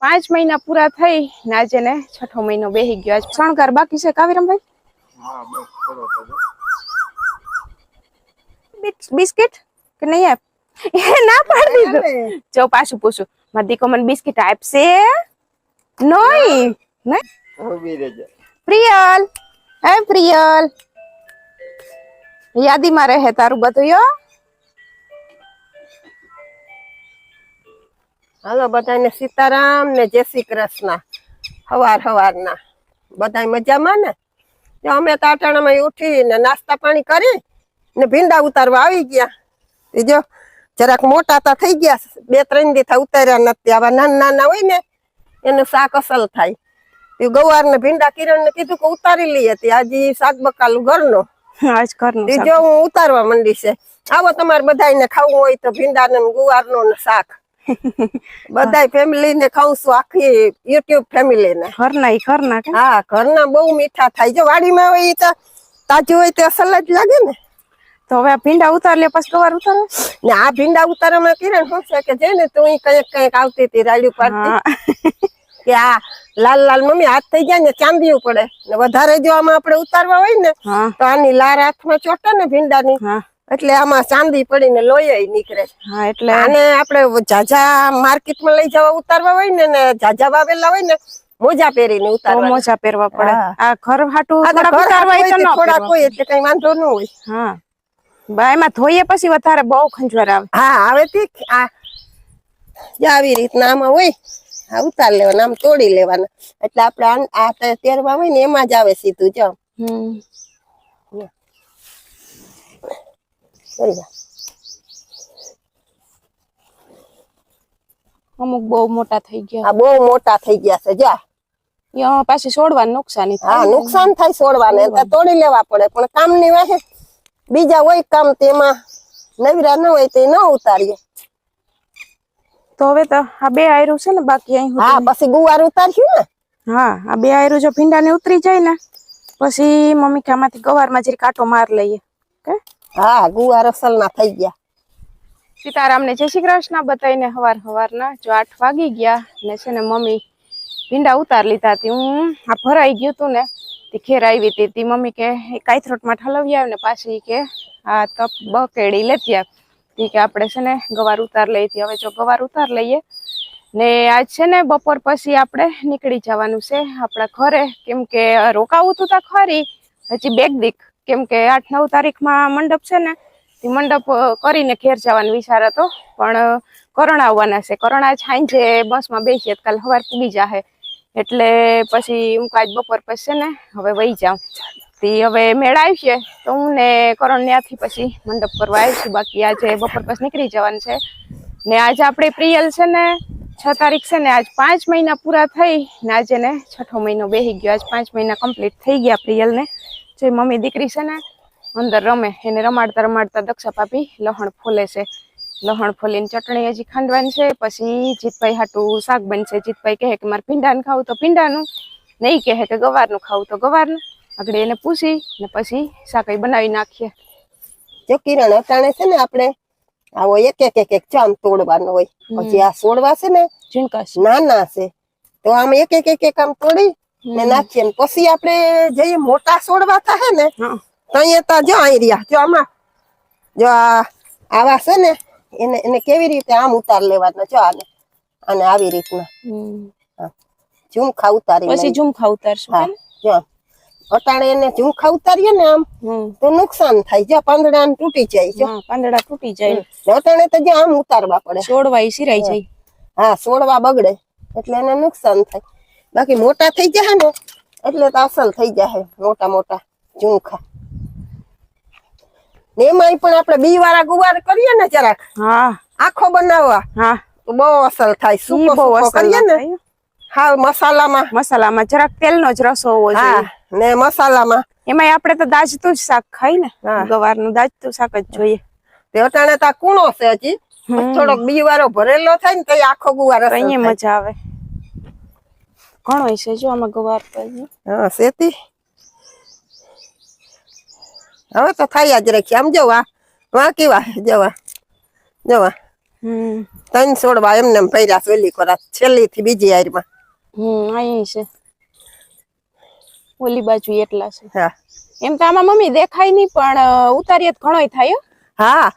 પાંચ મહિના પૂરા થઈ ને આજે ને છઠ્ઠો મહિનો બેહી ગયો. આજ શણગાર બાકી છે કાવીરમભાઈ? હા બસ થોડો તો જો. બિસ- બિસ્કિટ કે નહીં આપ? એ ના પાડી દીધું. જો પાછું પૂછું. મારી દીકો મને બિસ્કિટ આપશે? નહીં. નહીં? ઊભી રહેજે. પ્રિયલ. હે પ્રિયલ. યાદીમાં રહે તારું બધું યો. હાલો બધાને સીતારામ ને જય શ્રી કૃષ્ણ. હવાર હવારના. બધા મજામાં ને? અમે તો ઉઠીને નાસ્તા પાણી કરી ને ભીંડા ઉતારવા આવી ગયા. બીજો જરાક મોટા તા થઈ ગયા બે ત્રણ દી ઉતાર્યા નથી. આવા નાના નાના હોય ને એનું શાક અસલ થાય. એ ગવાર ને ભીંડા કિરણ ને કીધું કે ઉતારી લઈએ હતી આજે શાક બકાલું ઘરનો. આજ ઘરનું જો હું ઉતારવા માંડી છે. આવો તમારે બધાને ખાવું હોય તો ભીંડા ને ગુવાર ને શાક. બધાય ફેમિલી ને ખાઉં છું આખી યુટ્યુબ ફેમિલી ને ઘરના ઘરના હા ઘરના બહુ મીઠા થાય. જો વાડીમાં હોય તો તાજું હોય તો અસલ જ લાગે ને. તો હવે આ ભીંડા ઉતાર લે પછી ગવાર ઉતારે? ને આ ભીંડા ઉતારવામાં કિરણ શું છે કે છે ને તું કંઈક કંઈક આવતી હતી રાડ્યું પાડતી. કે આ લાલ લાલ મમ્મી હાથ થઈ જાય ને ચાંદીયું પડે. ને વધારે જો આમાં આપણે ઉતારવા હોય ને તો આની લાર હાથમાં ચોટે ને ભીંડાની. હા. એટલે આમાં ચાંદી પડીને લોહી નીકળે હા એટલે આને આપણે જાજા માર્કેટમાં લઈ જવા ઉતારવા હોય ને ને જાજા વાવેલા હોય ને મોજા પહેરીને ઉતારવા મોજા પહેરવા પડે. આ ઘર હાટું આ તો ઉતારવા હોય તો ન થોડાક એટલે કઈ વાંધો ન હોય. હા. બા એમાં ધોઈએ પછી વધારે બહુ ખંજવાર આવે. હા આવે તી આ આવી રીતના આમાં હોય આ ઉતાર લેવાના આમ તોડી લેવાના. એટલે આપણે આ તેરવા હોય ને એમાં જ આવે સીધું જો હમ. લો. અમુક બહુ મોટા થઈ ગયા. આ બહુ મોટા થઈ ગયા છે જા. યો પાછી છોડવાની નુકસાન હા નુકસાન થાય છોડવાને તો તોડી લેવા પડે પણ કામની વાહે બીજા હોય કામ તેમાં નવીરા ન હોય તે ન ઉતારીએ. તો હવે તો આ બે આયરું છે ને બાકી અહીં હા પછી ગુવાર ઉતારશું ને? હા આ બે આયરું જો ભીંડા ને ઉતરી જાય ને પછી મમ્મી કામાંથી ગવાર ગવારમાં જરી કાંટો માર લઈએ. કે હા, ગુવાર અસલ ના થઈ ગયા. સીતારામ ને જય શ્રી કૃષ્ણ બતાવીને હવાર હવારના જો આઠ વાગી ગયા ને છે ને મમ્મી ભીંડા ઉતાર લીધા હતી હું આ ભરાઈ ગયું તું ને તે ઘેર આવી હતી તી મમ્મી કે કાયથરોટમાં ઠલવી આવે ને પાછી કે આ તપ બકેડી લેતી આવ કે આપણે છે ને ગવાર ઉતાર લઈ હતી હવે જો ગવાર ઉતાર લઈએ ને આજ છે ને બપોર પછી આપણે નીકળી જવાનું છે આપણા ઘરે. કેમ કે રોકાવું હતું તા ખરી, હજી બેગ દીક. કેમ કે આઠ નવ તારીખમાં મંડપ છે ને, તે મંડપ કરીને ઘેર જવાનો વિચાર હતો. પણ કરણ આવવાના છે. કરણ આજ સાંજે બસમાં બેસીએ કાલ સવાર પૂગી જાહે. એટલે પછી હું આજ બપોર પછી છે ને, હવે વહી જાઉં. તે હવે મેળા આવશે તો હું ને કરણ ત્યાંથી પછી મંડપ કરવા આવીશું. બાકી આજે બપોર પછી નીકળી જવાનું છે. ને આજે આપણે પ્રિયલ છે ને, છ તારીખ છે ને, આજ પાંચ મહિના પૂરા થઈ ને આજે ને છઠ્ઠો મહિનો બેસી ગયો. આજ પાંચ મહિના કમ્પ્લીટ થઈ ગયા પ્રિયલને. જે મમ્મી દીકરી છે ને અંદર રમે એને રમાડતા રમાડતા દક્ષા પાપી લહણ ફોલે છે. લહણ ફોલીને ચટણી હજી ખાંડવાની છે પછી જીતભાઈ હાટું શાક બનશે. જીતભાઈ કહે કે મારે ભીંડાનું ખાવું તો ભીંડાનું નહીં કહે કે ગવારનું ખાવું તો ગવારનું. આગળ એને પૂછી ને પછી શાકઈ બનાવી નાખીએ. જો કિરણ અટાણે છે ને આપણે આવો એક એક એક એક ચામ તોડવાનો હોય. પછી આ છોડવા છે ને ઝીણકાશ નાના છે. તો આમ એક એક એક એક આમ તોડી ને નાખીએ ને પછી આપણે જઈએ મોટા છોડવા થાય ને તો અહીંયા તા જો અહીં રહ્યા. જો આમાં જો આ આવા છે ને એને એને કેવી રીતે આમ ઉતાર લેવાના જો આને અને આવી રીતના. ઝુમખા ઉતારી પછી ઝુમખા ઉતારશું જો અટાણે એને ઝુમખા ઉતારીએ ને આમ તો નુકસાન થાય. જો પાંદડા તૂટી જાય જો. પાંદડા તૂટી જાય. અટાણે તો જો આમ ઉતારવા પડે. છોડવા સિરાઈ જાય. હા છોડવા બગડે એટલે એને નુકસાન થાય. બાકી મોટા થઈ જાય ને એટલે તો અસલ થઈ જાય મોટા મોટા ઝુમખા. ને એમાંય પણ આપણે બી વાળા ગુવાર કરીએ ને જરાક હા. આખો બનાવવા હા. તો બહુ અસલ થાય સૂકો બહુ સૂકો અસલ કરીએ ને હા મસાલામાં. મસાલામાં જરાક તેલનો જ રસો હોવો જોઈએ. ને મસાલામાં. એમાંય આપણે તો દાજતું જ શાક ખાઈ ને. ગવારનું દાજતું શાક જ જોઈએ. તે અટાણે તા કૂણો છે હજી થોડોક બી વાળો ભરેલો થાય ને તો આખો ગુવાર અહીંયા મજા આવે. ઘણો છે જો આમાં ગવાર હા. શેતી? હવે તો થાય જ રાખી. આમ જવા વા કેવા? જવા જવા. હમ. ત્રણ છોડવા એમને એમ ઓલી કોરા છેલ્લી થી બીજી હારમાં. હમ અહીં છે. ઓલી બાજુ એટલા છે. હા. એમ તો આમાં મમ્મી દેખાય નહીં પણ ઉતારીએ ઘણો ઘણોય થાય હા.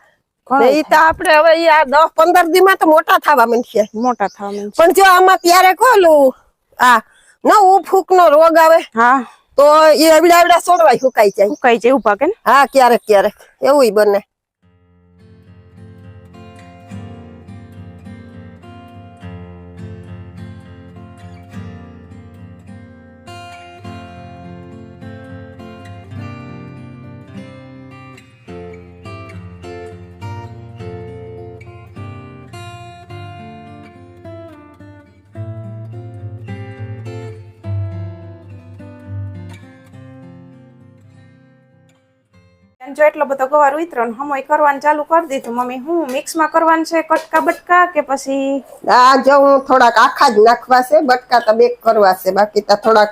એ તો આપણે હવે આ દસ પંદર દી માં તો મોટા થવા માંડશે મોટા થવા. પણ જો આમાં ત્યારે ખોલું આ નવું ફૂક નો રોગ આવે હા. તો એ એવડા એવડા સોડવાય સુકાઈ જાય. સુકાઈ જાય ઊભા કે હા ક્યારેક ક્યારેક. એવું બને. જો એટલો બધો ગવાર ઉતરો ને હમોય કરવાનું ચાલુ કરી દીધું. મમ્મી હું મિક્સમાં કરવાનું છે? કટકા બટકા કે પછી? આ જો હું થોડાક આખા જ નાખવા છે બટકા તો બેક કરવા છે બાકી તો થોડાક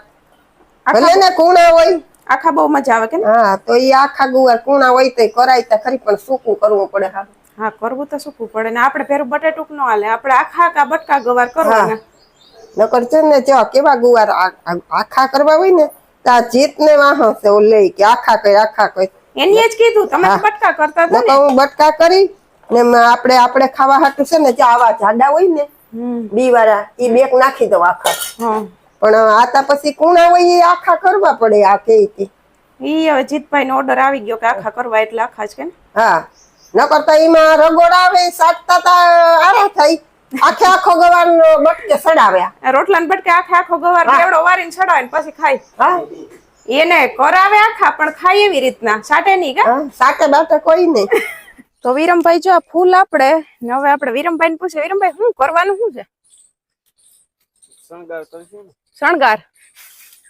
ભલે ને કુણા હોય. આખા બહુ મજા આવે કે ને? હા તો એ આખા ગુવાર કુણા હોય તો કરાય તો ખરી પણ સૂકું કરવું પડે. હા હા કરવું તો સૂકું પડે ને આપણે પેરું બટેટુક ન હાલે? આપણે આખા આખા બટકા ગવાર કરવાના. નકર છે ને જો કેવા ગુવાર આખા કરવા હોય ને તો જીત ને વાહ છે ઓલે કે આખા કઈ આખા કઈ એની જ કીધું તમે તો બટકા કરતા હતા હું બટકા કરી ને આપણે આપણે ખાવા હાટું છે ને જે આવા જાડા હોય ને બી વાળા એ બેક નાખી દો આખા. પણ આતા પછી કુણા હોય એ આખા કરવા પડે આ કે ઈ. ઈ હવે જીતભાઈ નો ઓર્ડર આવી ગયો કે આખા કરવા એટલે આખા જ કે હા. ન કરતા એમાં રગોડ આવે સાટતા તા આરા થાય. આખે આખો ગવાર બટકે સડાવ્યા. રોટલા ને બટકે આખે આખો ગવાર કેવડો વારીને ચડાવે ને પછી ખાય. હા. એને કરાવે આખા પણ ખાય એવી રીતના. સાટે નહીં કા? સાટે બાટે કોઈ નહીં. તો વિરમભાઈ જો આ ફૂલ આપણે ને હવે આપણે વિરમભાઈ ને પૂછે વિરમભાઈ શું કરવાનું શું છે? શણગાર કરશું શણગાર.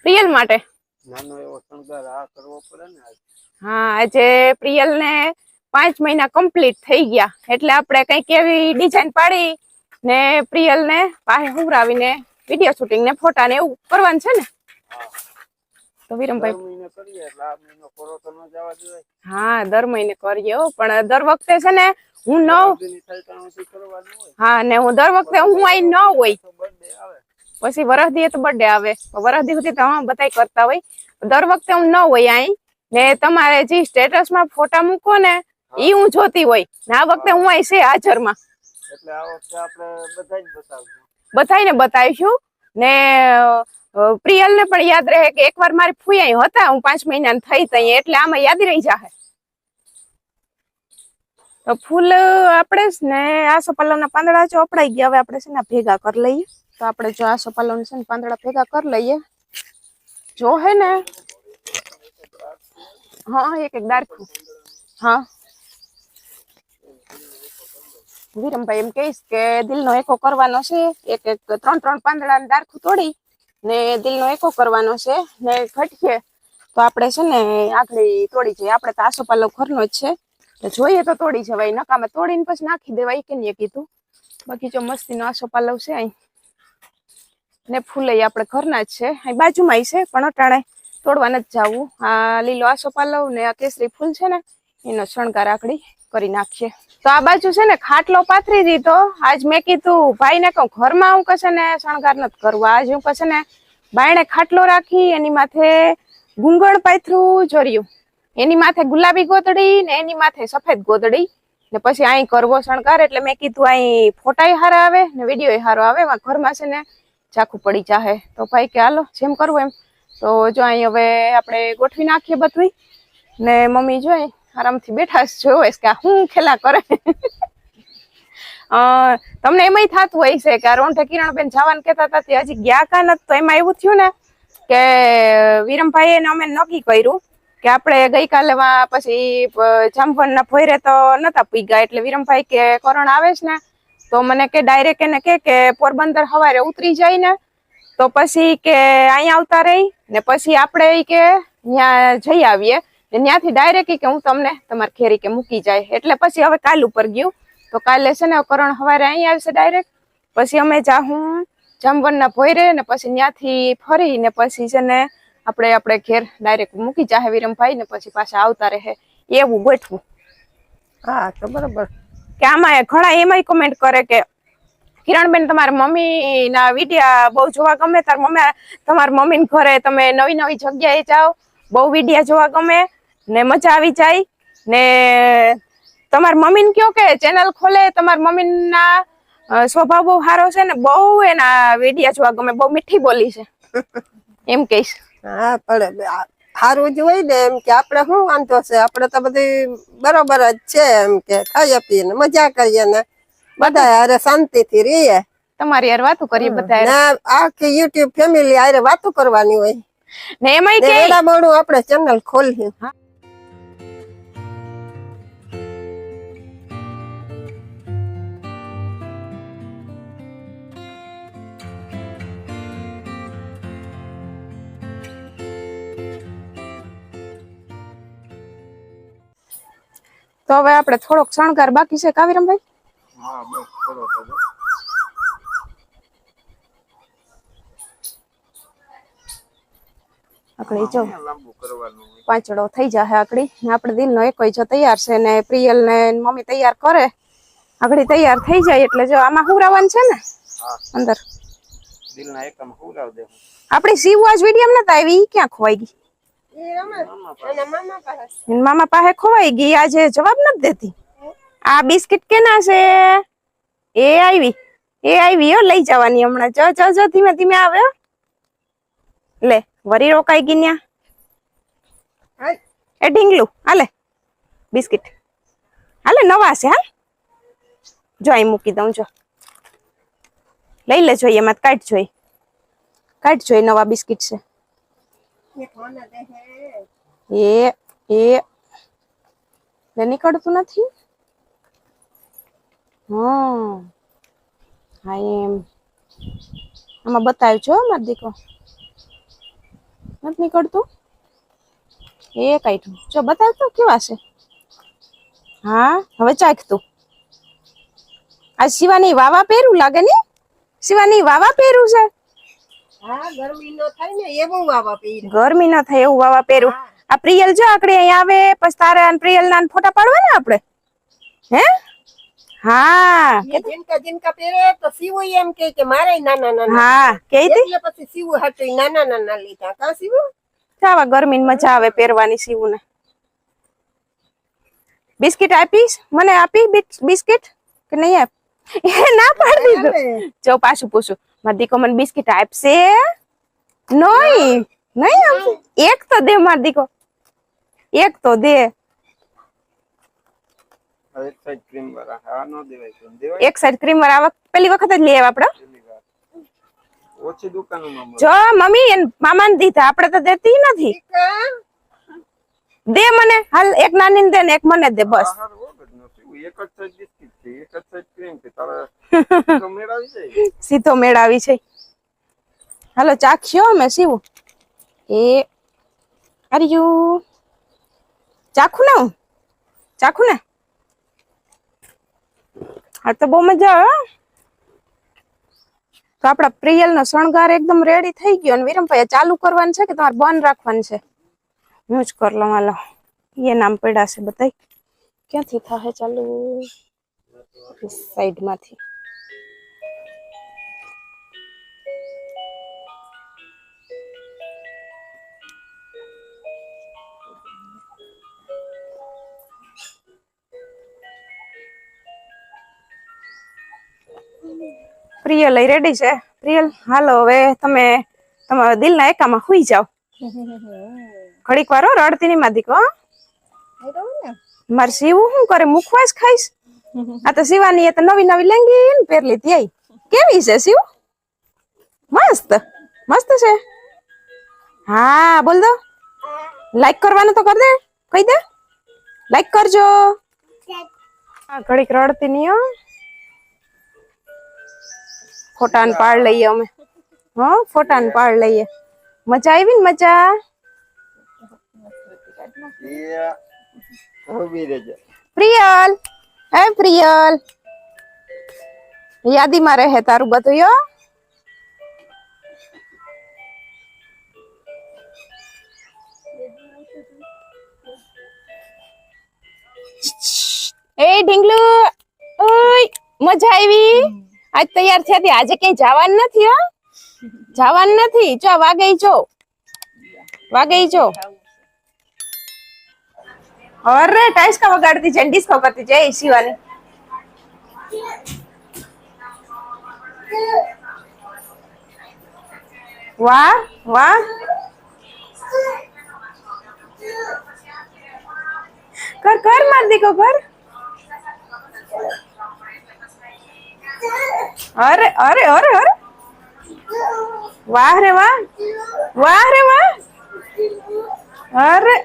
પ્રિયલ માટે. નાનો એવો શણગાર આ કરવો પડે ને હા આજે પ્રિયલ ને પાંચ મહિના કમ્પ્લીટ થઈ ગયા. એટલે આપણે કંઈક એવી ડિઝાઇન પાડી ને પ્રિયલ ને પાસે હુવરાવીને વીડિયો શૂટિંગ ને ફોટા ને એવું કરવાનું છે ને? તો વિરમભાઈ એટલે હા દર મહિને કરીએ હો પણ દર વખતે છે ને હું ન સુધીની થાય ત્યાં સુધી કરવાનું હોય. હા ને હું દર વખતે હું અહીં ન હોય. પછી વરસદીએ તો બર્થડે આવે. વરસદી સુધી તો હા બધાય કરતા હોય. દર વખતે હું ન હોય અહીં. ને તમારે જે સ્ટેટસમાં ફોટા મૂકો ને ઈ હું જોતી હોય. ને આ વખતે હું અહીં છે હાજરમાં. એટલે આ વખતે આપણે બધા જ બતાવશું બધાયને બતાવીશું. ને અ, પ્રિયલને પણ યાદ રહે કે એકવાર મારી અહીં હતા હું પાંચ મહિના થઈ તઈ એટલે આમાં યાદ રહી જાહે. તો ફૂલ આપણે જ ને આસો ના પાંદડા ચોપડાઈ ગયા હવે આપણે છે ને ભેગા કરી લઈએ. તો આપણે જો આસો પલ્લવના છે ને પાંદડા ભેગા કરી લઈએ. જો હે ને. હા એક એક દારખું હા. વિરમભાઈ એમ કહીશ કે દિલનો એકો કરવાનો છે એક એક ત્રણ ત્રણ પાંદડા દારખું તોડી ને દિલનો એકો કરવાનો છે ને ઘટકે તો આપણે છે ને આગળ તોડી જઈએ. આપણે તો આસોપાલવ ઘરનો જ છે. જોઈએ તો તોડી જવાય. નકામે તોડીને પછી નાખી દેવાય કે નહીં કીધું. બાકી જો મસ્તીનો આસોપાલવ છે અહીં. ને ફૂલે આપણે ઘરના જ છે. અહીં બાજુમાં છે, પણ અટાણે તોડવા નથી જવું. આ લીલો આસોપાલવ ને આ કેસરી ફૂલ છે ને, એનો શણગાર આકડી કરી નાખીએ. તો આ બાજુ છે ને ખાટલો પાથરી દીધો. આજ મેં કીધું, ભાઈને કહું, ઘરમાં હું કશે ને શણગાર નથી કરવો. આજ હું કશે ને બાયણે ખાટલો રાખી, એની માથે ગુંગળ પાથરું જોર્યું. એની માથે ગુલાબી ગોદડી ને એની માથે સફેદ ગોદડી. ને પછી અહીં કરવો શણગાર. એટલે મેં કીધું અહીં ફોટાય હારા આવે ને વીડિયો હારો આવે. એમાં ઘરમાં છે ને ચાખું પડી જાહે. તો ભાઈ કે, હાલો, જેમ કરવું એમ. તો જો અહીં હવે આપણે ગોઠવી નાખીએ બધું ને મમ્મી જોઈ આરામથી બેઠા જોવે કે હું ખેલા કરે. તમને એમાંય થતું હોય છે કે રોંઠે કિરણબેન જવાનું કહેતા હતા તે હજી ગયા કા નથી, તો એમાં એવું થયું ને કે વિરમભાઈ એને અમે નક્કી કર્યું કે આપણે ગઈકાલે પછી જામફળના ફોયરે તો નતા પીગા એટલે વિરમભાઈ કે કરણ આવે છે ને, તો મને કે ડાયરેક્ટ એને કે કે પોરબંદર હવારે ઉતરી જાય ને તો પછી કે અહીંયા આવતા રહી ને પછી આપણે કે ત્યાં જઈ આવીએ. ત્યાંથી ડાયરેક્ટ કે હું તમને તમારે ઘેરી કે મૂકી જાય. એટલે પછી હવે કાલ ઉપર ગયું. તો કાલે છે ને કરણ સવારે અહીં આવશે ડાયરેક્ટ પછી અમે જાહું જામવનના ભોયરે ને પછી ત્યાંથી ફરી ને પછી છે ને આપણે આપણે ઘેર ડાયરેક્ટ મૂકી જાહે વિરમભાઈ ને પછી પાછા આવતા રહે. એવું ગોઠવું. હા તો બરોબર. કે આમાં ઘણા એમાંય કોમેન્ટ કરે કે કિરણબેન તમારા મમ્મી ના વિડિયા બહુ જોવા ગમે? તાર મમ્મી તમારા મમ્મી ઘરે તમે નવી નવી જગ્યાએ જાઓ. બહુ વિડિયા જોવા ગમે? ને મજા આવી જાય. ને તમારા મમ્મીને કયો કે ચેનલ ખોલે તમારા મમ્મીના ના સ્વભાવ બહુ સારો છે ને બહુ એના વિડિયા જોવા ગમે બહુ મીઠી બોલી છે. એમ કહીશ. હા પણ સારું જ હોય ને એમ કે આપણે શું વાંધો છે? આપણે તો બધી બરોબર જ છે એમ કે ખાઈએ પીએ ને મજા કરીએ ને. બધા હારે શાંતિથી રહીએ. તમારી યાર વાતો કરીએ બધા આખી યુટ્યુબ ફેમિલી હારે વાતો કરવાની હોય. ને કે આપણે ચેનલ ખોલ્યું. તો હવે આપણે થોડોક શણગાર બાકી છે કાવીરમભાઈ. આપણે જો. પાંચડો થઈ જશે આકડી. ને આપણે દિલનો એક જો તૈયાર છે ને પ્રિયલ ને મમ્મી તૈયાર કરે. આકડી તૈયાર થઈ જાય એટલે જો આમાં હુરાવાનું છે ને? અંદર. દિલના એકમ હુરાવ દે આપણી સીવું આજ વિડીયમ નતા આવી? ક્યાં ખોવાઈ ગઈ? મામા પાસે ખોવાઈ ગઈ, આજે જવાબ નથી દેતી. આ બિસ્કિટ કેના છે? એ આવી એ આવી, હો, લઈ જવાની હમણાં. જો જો જો ધીમે ધીમે આવે લે, વરી રોકાઈ ગઈ ન્યા. એ ઢીંગલું, હાલે, બિસ્કિટ. હાલે, નવા છે, હાલ. જો, અહીં મૂકી દઉં, જો. લઈ લે જોઈએ એમાં કાઢ જોઈ કાઢ જોઈ નવા બિસ્કિટ છે. એ એ. લે નીકળતું નથી? હા હા, એમ. આમાં બતાવ્યું છો મારો દીકરો. નથી નીકળતું? એ કાઢ્યું. જો બતાવ તો કેવા છે? હા, હવે ચાખતું આ શિવાની વાવા પહેરું લાગે ને શિવાની વાવા પહેરું છે? ગરમી નો થાય એવું વાવા પહેરું આ પ્રિયલ જો આકડે અહીંયા આવે પછી તારે પ્રિયલ ના ફોટા પાડવા ને આપણે? હે? હા. જીનકા જીનકા પહેરે તો સીવું એમ કે કે મારે નાના નાના હા કે એટલે પછી સીવું હાટું નાના નાના લીધા. કા સીવું? ચાવા ગરમી મજા આવે પહેરવાની સીવું ને બિસ્કિટ આપીશ? મને આપી બિસ- બિસ્કિટ? કે નહીં આપ? એ ના પાડી દીધું. જો પાછું પૂછું. મારો દીકો મને બિસ્કિટ આપશે નહીં નહીં આપશે એક તો દે મારો દીકો એક તો દે આ એક સાઈડ ક્રીમ વાળા હા ન દેવાય કેમ દેવાય એક સાઈડ ક્રીમ વાળા આ વખત- પેલી વખત જ લઈ આવ્યા આપણે પેલી વાર ઓછી દુકાનોમાં મળે જો મમ્મી એન મામાને દીધા આપણે તો દેતી નથી દે મને હાલ એક નાની ને દે ને એક મને દે બસ આ હારું હો બધું નસીબ. એક જ સાઈડ બિસ્કિટ છે એક જ સાઈડ ક્રીમ છે તારે તો મેળાવી જાય સીધો મેળાવી છે? હાલો ચાખ્યો અમે, શિવ. એ અરિયુ ચાખું ને હું? ચાખું ને હા, તો બહુ મજા આવે તો આપડા પ્રિયલ નો શણગાર એકદમ રેડી થઈ ગયો અને વિરમભાઈ ચાલુ કરવાનું છે કે તમારે બંધ રાખવાનું છે? હું જ કર લઉં, હાલો. એ નામ પડ્યા છે, બધાય. ક્યાંથી થાય ચાલુ? સાઈડ પ્રિયલ રેડી છે? પ્રિયલ હાલો હવે તમે તમારા દિલના એકામાં હુઈ જાઓ. ઘડીક વાર હો, રડતી ની મારી દીકો. મારે સીવું શું કરે? મુખવાસ ખાઈશ? આ તો સીવાની એ તો નવી નવી લેંગી ને પહેર લીધી કેવી છે શિવ મસ્ત. મસ્ત છે? હા બોલ દો. લાઈક કરવાનું તો કર દે કહી દે. લાઈક કરજો. ઘડીક રડતી નહીં હો. ફોટા ને પાડ લઈએ અમે. હો ફોટા ને પાડ લઈએ. મજા આવી ને મજા? એ ઊભી રહેજે. પ્રિયલ હે પ્રિયલ? યાદીમાં રહે તારું બધું યો એ ઢીંગલું મજા આવી? આજ તૈયાર થયા હતી આજે કઈ જવાનું નથી, હો. જવાનું નથી. ચો વાગે ચો વાગે ચો અરે, ટાઈસકા વગાડતી છે ડિસ્કો કરતી છે એ શિવાની. વાહ વાહ. કર કર માર દીકો કર. અરે અરે અરે અરે. વાહ રે વાહ. વાહ રે વાહ. અરે.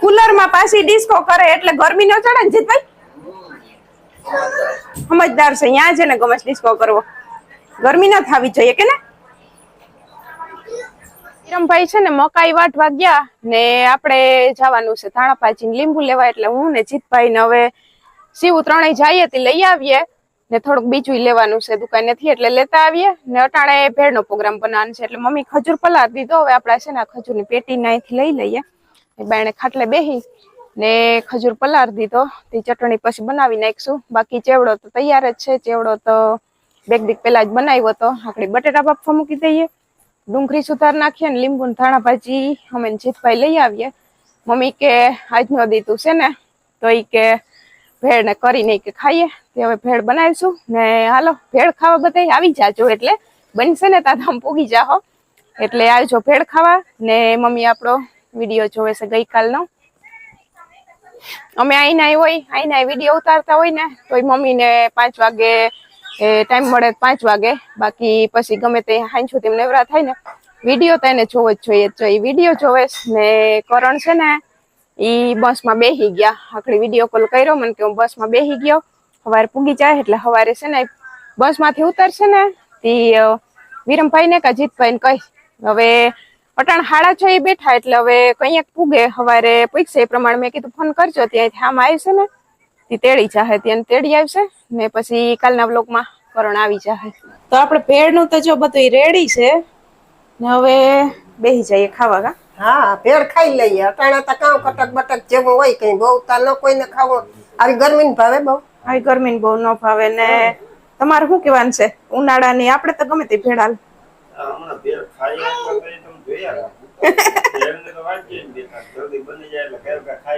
કુલરમાં પાછી ડિસ્કો કરે એટલે ગરમી ન ચડે ને જીતભાઈ? સમજદાર છે અહીંયા છે ને ગમે ડિસ્કો કરવો. ગરમી ન થવી જોઈએ કે ને? વિરમભાઈ છે ને મકાઈ વાટવા ગયા ને આપણે જવાનું છે ધાણાપાચી લીંબુ લેવા, એટલે હું ને જીતભાઈ ને હવે સીવું ત્રણેય જઈએ તે લઈ આવીએ ને થોડુંક બીજું લેવાનું છે દુકાનેથી એટલે લેતા આવીએ ને અટાણે ભેળનો પ્રોગ્રામ બનાવવાનો છે, એટલે મમ્મી ખજૂર પલાર દીધો, હવે આપણે છે ને ખજૂરની પેટી અહીંથી લઈ લઈએ. બાયણે ખાટલે બેહી ને ખજૂર પલાર દીધો, તે ચટણી પછી બનાવી નાખીશું. બાકી ચેવડો તો તૈયાર જ છે, ચેવડો તો બેગ દીક પેલા જ બનાવ્યો હતો આપણે બટેટા બાફવા મૂકી દઈએ. ડુંગળી સુધાર નાખીએ ને લીંબુ ધાણા ભાજી અમે જીતભાઈ લઈ આવીએ. મમ્મી કે આજનો દીધું છે ને, તો એ કે ભેળ ને કરીને કે ખાઈએ. તે હવે ભેળ બનાવીશું ને હાલો, ભેળ ખાવા બધા આવી જાજો એટલે બનશે ને તાતા પૂગી જાહો. એટલે આવજો ભેળ ખાવા ને મમ્મી આપણો વીડિયો જોવે છે ગઈકાલનો. અમે આઈના હોય આઈના વીડિયો ઉતારતા હોય ને તો મમ્મીને પાંચ વાગે ટાઈમ મળે પાંચ વાગે, બાકી પછી ગમે તે હાઈ તેમ નેવરા થાય ને, વીડિયો તો એને જોવો જ જોઈએ. જો એ વીડિયો જોવે ને કરણ છે ને એ બસમાં બેસી ગયા. આખડી વીડિયો કોલ કર્યો, મને કે હું બસમાં બેસી ગયો. સવારે પૂગી જાય એટલે સવારે છે ને, બસમાંથી ઉતરશે ને તે વિરમભાઈ ને કે જીતભાઈ ને કહી. હવે પટાણ હાડા છ એ બેઠા એટલે હવે કંઈક પૂગે. સવારે પૂછશે એ પ્રમાણે મેં કીધું, ફોન કરજો ત્યાંથી આમ આવશે ને. તી તેડી જાહે ત્યાં તેડી આવશે ને પછી કાલના બ્લોકમાં કરણ આવી જાહે. તો આપણે ભેળનું તો જો બધું રેડી છે. ને હવે બેસી જઈએ ખાવા કા હા ભેળ ખાઈ લઈએ. અટાણા તો કામ કટક બટક જેવો હોય કઈ. બહુ તા ન કોઈને ખાવો. આવી ગરમી ભાવે બહુ. આવી ગરમી બહુ ન ભાવે ને તમારે શું કહેવાનું છે? ઉનાળાની આપણે તો ગમે તે ભેળ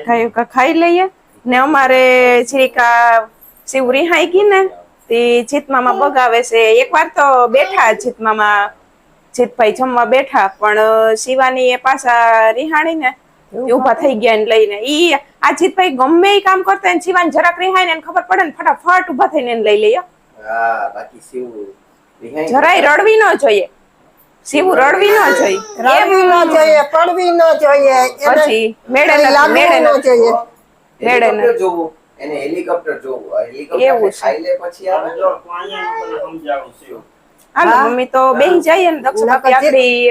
ને કા ખાઈ લઈએ. ને અમારે શ્રીકા શિવ રિહાઈ ગઈ ને તે જીતમામાં બગાવે છે. એકવાર તો બેઠા જીતમામાં જીતભાઈ જમવા બેઠા પણ શિવાની એ પાછા રિહાણી ને ઊભા થઈ ગયા ને લઈને. ઈ આ જીતભાઈ ગમે એ કામ કરતા ને શિવાની જરાક રિહાય ને ખબર પડે ને ફટાફટ ઊભા થઈને લઈ લઈએ જરાય રડવી ન જોઈએ. શિવ રડવી ન જોઈએ. રડવી ન જોઈએ પડવી ન જોઈએ. પછી મેળે મેળે ન જોઈએ. રેડે ને. જોવું એને હેલિકોપ્ટર જોવું. હેલિકોપ્ટર ખાઈ લે પછી આવે જો તને સમજાવું છું. હાલો મમ્મી તો બેહી જાય ને દક્ષ નકર આપડી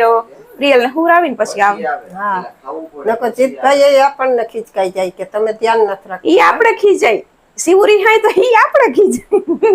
પ્રિયલ ને હુરાવીને પછી આવે. હા. જીતભાઈ એ આપણને ખીચકાઈ જાય કે તમે ધ્યાન નથી રાખતા. ઈ આપણે ખીજાય. સિવરી હાય તો ઈ આપણે ખીજાય.